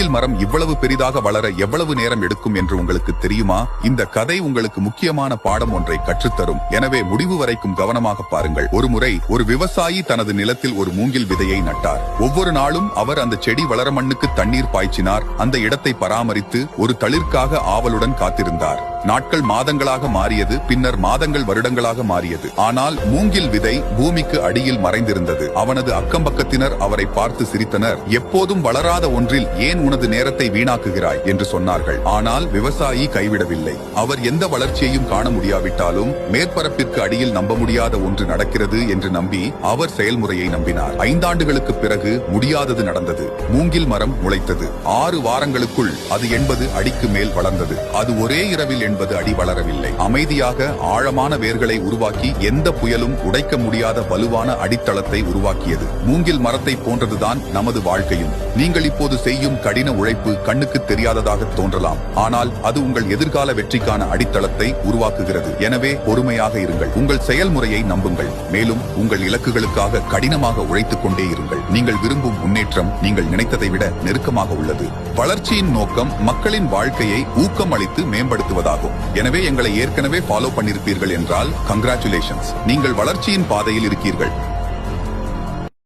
மூங்கில் மரம் இவ்வளவு பெரிதாக வளர எவ்வளவு நேரம் எடுக்கும் என்று உங்களுக்கு தெரியுமா? இந்த கதை உங்களுக்கு முக்கியமான பாடம் ஒன்றை கற்றுத்தரும். எனவே முடிவு வரைக்கும் கவனமாக பாருங்கள். ஒருமுறை ஒரு விவசாயி தனது நிலத்தில் ஒரு மூங்கில் விதையை நட்டார். ஒவ்வொரு நாளும் அவர் அந்த செடி வளர மண்ணுக்கு தண்ணீர் பாய்ச்சினார். அந்த இடத்தை பராமரித்து ஒரு தளிர்க்காக ஆவலுடன் காத்திருந்தார். நாட்கள் மாதங்களாக மாறியது பின்னர் மாதங்கள் வருடங்களாக மாறியது. ஆனால் மூங்கில் விதை பூமிக்கு அடியில் மறைந்திருந்தது. அவனது அக்கம்பக்கத்தினர் அவரை பார்த்து சிரித்தனர். எப்போதும் வளராத ஒன்றில் ஏன் உனது நேரத்தை வீணாக்குகிறாய் என்று சொன்னார்கள். ஆனால் விவசாயி கைவிடவில்லை. அவர் எந்த வளர்ச்சியையும் காண முடியாவிட்டாலும் மேற்பரப்பிற்கு அடியில் நம்ப முடியாத ஒன்று நடக்கிறது என்று நம்பி அவர் செயல்முறையை நம்பினார். ஐந்தாண்டுகளுக்கு பிறகு முடியாதது நடந்தது. மூங்கில் மரம் முளைத்தது. ஆறு வாரங்களுக்குள் அது எண்பது அடிக்கு மேல் வளர்ந்தது. அது ஒரே இரவில் என்பது அடி வளரவில்லை. அமைதியாக ஆழமான வேர்களை உருவாக்கி எந்த புயலும் உடைக்க முடியாத வலுவான அடித்தளத்தை உருவாக்கியது. மூங்கில் மரத்தை போன்றதுதான் நமது வாழ்க்கையும். நீங்கள் இப்போது செய்யும் கடின உழைப்பு கண்ணுக்கு தெரியாததாக தோன்றலாம். ஆனால் அது உங்கள் எதிர்கால வெற்றிக்கான அடித்தளத்தை உருவாக்குகிறது. எனவே பொறுமையாக இருங்கள். உங்கள் செயல்முறையை நம்புங்கள். மேலும் உங்கள் இலக்குகளுக்காக கடினமாக உழைத்துக் கொண்டே இருங்கள். நீங்கள் விரும்பும் முன்னேற்றம் நீங்கள் நினைத்ததை விட நெருக்கமாக உள்ளது. வளர்ச்சியின் நோக்கம் மக்களின் வாழ்க்கையை ஊக்கம் அளித்து மேம்படுத்துவதாகும். எனவே எங்களை ஏற்கனவே ஃபாலோ பண்ணிருப்பீர்கள் என்றால் கங்க்ராச்சுலேஷன்ஸ் நீங்கள் வளர்ச்சியின் பாதையில் இருக்கீர்கள்.